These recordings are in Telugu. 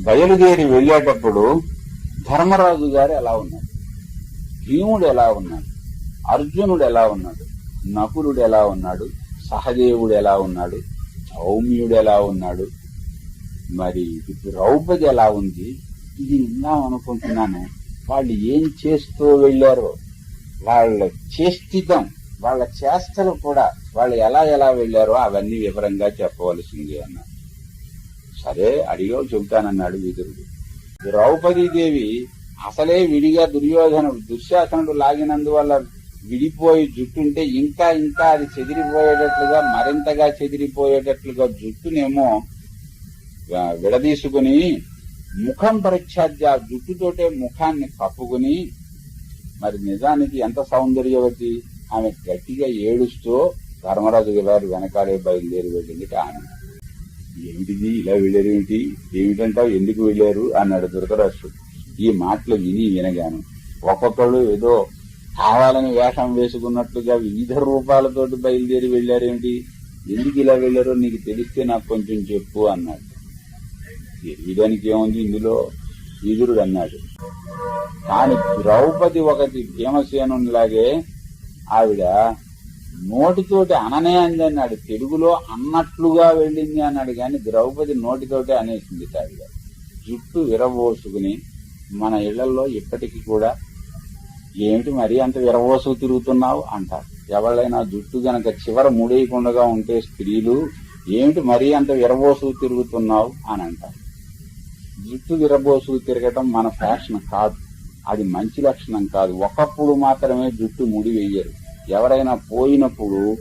బయలుదేరి వెళ్ళేటప్పుడు ధర్మరాజు గారు ఎలా ఉన్నాడు భీముడు ఎలా ఉన్నాడు? అర్జునుడు ఎలా ఉన్నాడు? నకులుడు ఎలా ఉన్నాడు? సహదేవుడు ఎలా ఉన్నాడు? సౌమ్యుడు ఎలా ఉన్నాడు? మరి ద్రౌపది ఎలా ఉంది? ఇది విందాం అనుకుంటున్నాను. వాళ్ళు ఏం చేస్తూ వెళ్ళారో వాళ్ళ చేష్టితం వాళ్ళ చేష్టలు కూడా వాళ్ళు ఎలా ఎలా వెళ్ళారో అవన్నీ వివరంగా చెప్పవలసింది అన్నారు. సరే అడిగో చెబుతానన్నాడు విదురుడు. ద్రౌపదీదేవి అసలే విడిగా దుర్యోధనుడు దుశ్శాసనుడు లాగినందువల్ల విడిపోయి జుట్టుంటే ఇంకా ఇంకా అది చెదిరిపోయేటట్లుగా మరింతగా చెదిరిపోయేటట్లుగా జుట్టునేమో విడదీసుకుని ముఖం పరిచ్ఛాద్య ఆ జుట్టుతోటే ముఖాన్ని కప్పుకుని మరి నిజానికి ఎంత సౌందర్యవతి? ఆమె గట్టిగా ఏడుస్తూ ధర్మరాజు గారు వెనకాలే బయలుదేరి వెళ్ళింది ఆమె. ఏమిటిది? ఇలా వెళ్ళారు ఏమిటి? ఏమిటంటావు? ఎందుకు వెళ్ళారు? అన్నాడు ధృతరాష్ట్రుడు ఈ మాటలు విని వినగాను ఒక్కొక్కళ్ళు ఏదో కావాలని వేషం వేసుకున్నట్లుగా వివిధ రూపాలతోటి బయలుదేరి వెళ్ళారేమిటి ఎందుకు ఇలా వెళ్ళారో నీకు తెలిస్తే నాకు కొంచెం చెప్పు అన్నాడు. తెలియడానికి ఏముంది ఇందులో? విదురుడు అన్నాడు. కాని ద్రౌపది ఒకటి భీమసేనులాగే ఆవిడ నోటితోటి అననే అంది అన్నాడు. తెలుగులో అన్నట్లుగా వెళ్ళింది అన్నాడు. కానీ ద్రౌపది నోటితోటే అనేసింది ఆవిడ జుట్టు విరబోసుకుని మన ఇళ్ళలో ఇప్పటికీ కూడా ఏమిటి మరీ అంత విరవోసుకు తిరుగుతున్నావు అంటారు. ఎవళ్ళైనా జుట్టు గనక చివర ముడేయకుండగా ఉంటే స్త్రీలు ఏమిటి మరీ అంత విరబోసుకు తిరుగుతున్నావు అని అంటారు. జుట్టు విరబోసుకు తిరగటం మన ఫ్యాషన్ కాదు. అది మంచి లక్షణం కాదు. ఒకప్పుడు మాత్రమే జుట్టు ముడి వేయరు. ఎవరైనా పోయినప్పుడు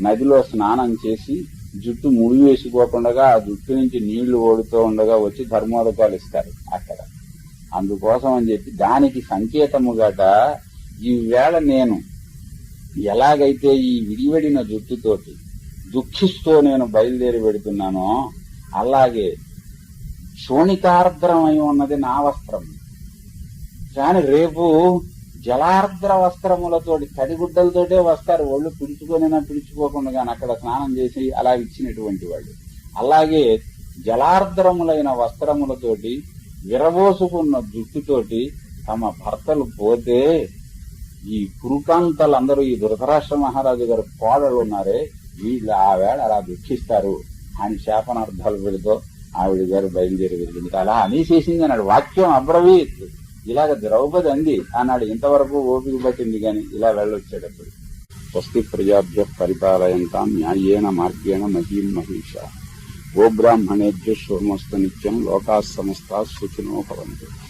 నదిలో స్నానం చేసి జుట్టు ముడి వేసుకోకుండా ఆ జుట్టు నుంచి నీళ్ళు ఓడుతూ ఉండగా వచ్చి ధర్మోదకాలు ఇస్తారు అక్కడ. అందుకోసం అని చెప్పి దానికి సంకేతముగాట ఈ వేళ నేను ఎలాగైతే ఈ విడివడిన జుట్టుతోటి దుఃఖిస్తూ నేను బయలుదేరి పెడుతున్నానో అలాగే శోణితార్ద్రమై ఉన్నది నా వస్త్రం. కానీ రేపు జలార్ద్ర వస్త్రములతోటి తడిగుడ్డలతోటే వస్తారు. ఒళ్ళు పిడుచుకొనినా పిడుచుకోకుండా కానీ అక్కడ స్నానం చేసి అలా ఇచ్చినటువంటి వాళ్ళు. అలాగే జలార్ద్రములైన వస్త్రములతోటి విరబోసుకున్న జుట్టుతోటి తమ భర్తలు పోతే ఈ కురుకాంతలందరూ ఈ ధృతరాష్ట్ర మహారాజు గారు కోడలు ఉన్నారే వీళ్ళు ఆవేళ అలా దుఃఖిస్తారు. అని శాపనార్థాలు పెడుతూ ఆవిడ గారు బయలుదేరి వెళ్ళింది. అలా అనేసేసింది అన్నాడు. వాక్యం అబ్రవీత్. ఇలాగ ద్రౌపది అంది ఆనాడు ఇంతవరకు ఓపిక పట్టింది గాని ఇలా వెళ్ళొచ్చేటప్పుడు. స్వస్తి ప్రజాభ్య పరిపాలయంతాం న్యాయేన మార్గేణ మహీం మహిష. గోబ్రాహ్మణేభ్య శోమస్త నిత్యం లోకా సమస్త సుఖినో భవంతు.